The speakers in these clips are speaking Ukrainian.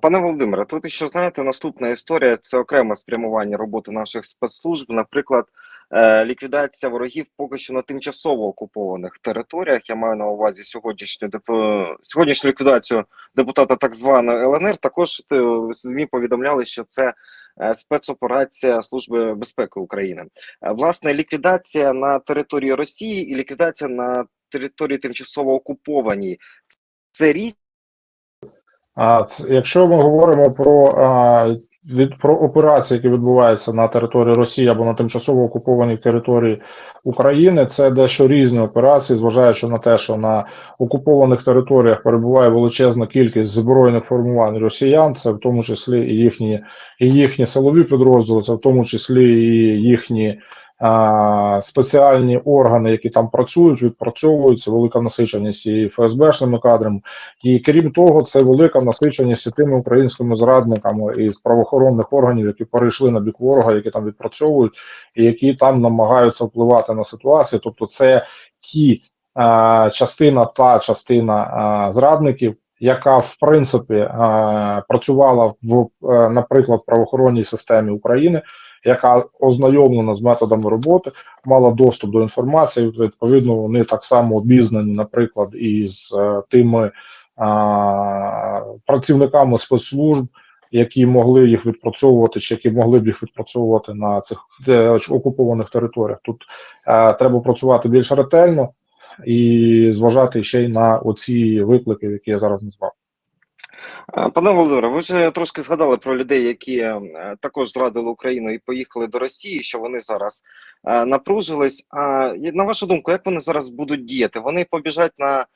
Пане Володимире, тут ще знаєте, наступна історія це окреме спрямування роботи наших спецслужб. Наприклад, е, ліквідація ворогів поки що на тимчасово окупованих територіях. Я маю на увазі сьогоднішню деп- сьогоднішню ліквідацію депутата так званої ЛНР. Також е, ЗМІ повідомляли, що це е, спецоперація Служби безпеки України. Власне, ліквідація на території Росії і ліквідація на території тимчасово окупованій. Це різні А якщо ми говоримо про, від, про операції, які відбуваються на території Росії або на тимчасово окупованій території України, це дещо різні операції, зважаючи на те, що на окупованих територіях перебуває величезна кількість збройних формувань росіян, це в тому числі і їхні, і їхні силові підрозділи, це в тому числі і їхні. Спеціальні органи, які там працюють, відпрацьовуються, велика насиченість і ФСБшними кадрами, і крім того, це велика насиченість і тими українськими зрадниками із правоохоронних органів, які перейшли на бік ворога, які там відпрацьовують, і які там намагаються впливати на ситуацію. Тобто, це ті а, частина, та частина а, зрадників, яка в принципі працювала в, е, наприклад, в правоохоронній системі України. Яка ознайомлена з методами роботи, мала доступ до інформації. Відповідно, вони так само обізнані, наприклад, із е, тими а, працівниками спецслужб, які могли їх відпрацьовувати, чи які могли б їх відпрацьовувати на цих е, окупованих територіях. Тут е, треба працювати більш ретельно і зважати ще й на оці виклики, які я зараз назвав. Е, Пане Володимире, ви вже трошки згадали про людей, які е, також зрадили Україну і поїхали до Росії, що вони зараз е, напружились. А на вашу думку, як вони зараз будуть діяти? Вони побіжать на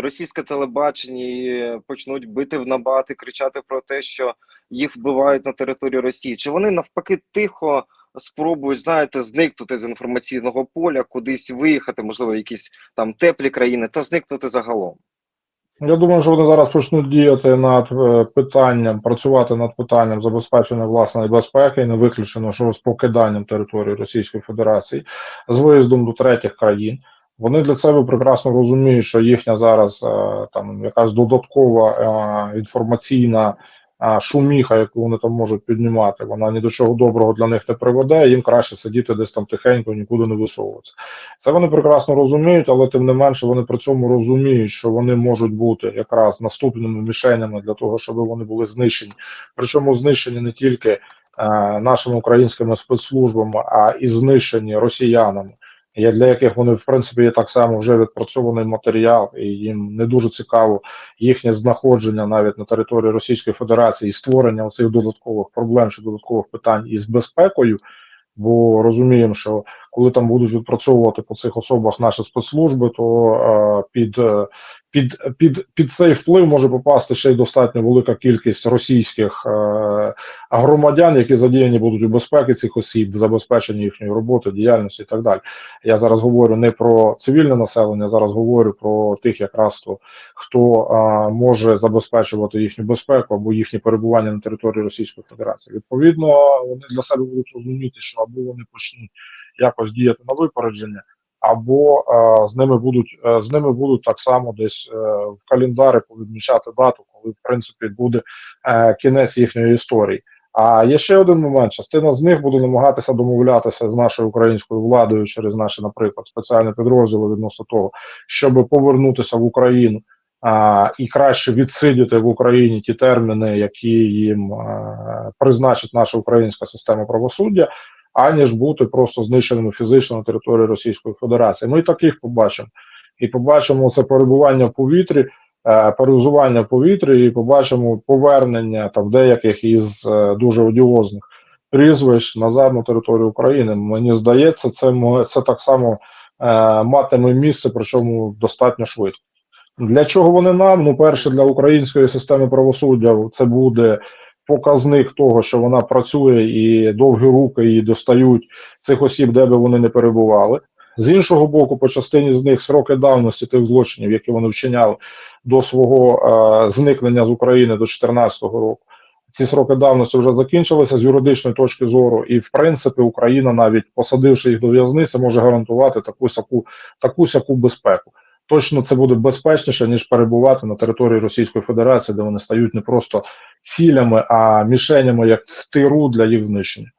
російське телебачення і почнуть бити в набати, кричати про те, що їх вбивають на території Росії? Чи вони навпаки тихо спробують, знаєте, зникнути з інформаційного поля, кудись виїхати, можливо, якісь там теплі країни, та зникнути загалом? Я думаю, що вони зараз почнуть діяти над е, питанням, працювати над питанням забезпечення власної безпеки, і не виключено, що з покиданням території Російської Федерації з виїздом до третіх країн. Вони для себе прекрасно розуміють, що їхня зараз е, там якась додаткова е, інформаційна шуміха, яку вони там можуть піднімати, вона ні до чого доброго для них не приведе. Їм краще сидіти десь там тихенько, нікуди не висовуватися. Це вони прекрасно розуміють, але тим не менше вони при цьому розуміють, що вони можуть бути якраз наступними мішенями для того, щоб вони були знищені. Причому знищені не тільки е, нашими українськими спецслужбами, а і знищені росіянами. Є Для яких вони в принципі є так само вже відпрацьований матеріал, і їм не дуже цікаво їхнє знаходження навіть на території Російської Федерації і створення цих додаткових проблем чи додаткових питань із безпекою. Бо розуміємо, що коли там будуть відпрацьовувати по цих особах наші спецслужби, то е, під, е, під, під, під цей вплив може попасти ще й достатньо велика кількість російських е, громадян, які задіяні будуть у безпеці цих осіб, в забезпеченні їхньої роботи, діяльності і так далі. Я зараз говорю не про цивільне населення, зараз говорю про тих, якраз то хто може забезпечувати їхню безпеку або їхнє перебування на території Російської Федерації. Відповідно, вони для себе будуть розуміти, що або вони почнуть якось діяти на випередження, або е, з ними будуть е, з ними будуть так само десь е, в календарі повідмічати дату, коли в принципі буде е, кінець їхньої історії. А є ще один момент: частина з них буде намагатися домовлятися з нашою українською владою через наші, наприклад, спеціальні підрозділи відносно того, щоб повернутися в Україну. А, і краще відсидіти в Україні ті терміни, які їм а, призначить наша українська система правосуддя, аніж бути просто знищеними фізично на території Російської Федерації. Ми і таких побачимо. І побачимо це перебування в повітрі, е, перезування в повітрі, і побачимо повернення там деяких із е, дуже одіозних прізвищ назад на територію України. Мені здається, це це так само е, матиме місце, причому достатньо швидко. Для чого вони нам? Ну, перше, для української системи правосуддя це буде показник того, що вона працює і довгі руки її достають цих осіб, де би вони не перебували. З іншого боку, по частині з них сроки давності тих злочинів, які вони вчиняли до свого е, зникнення з України до 2014 року. Ці сроки давності вже закінчилися з юридичної точки зору, і в принципі Україна, навіть посадивши їх до в'язниці, може гарантувати таку сяку таку сяку безпеку. Точно це буде безпечніше ніж перебувати на території Російської Федерації, де вони стають не просто цілями, а мішенями як в тиру для їх знищення.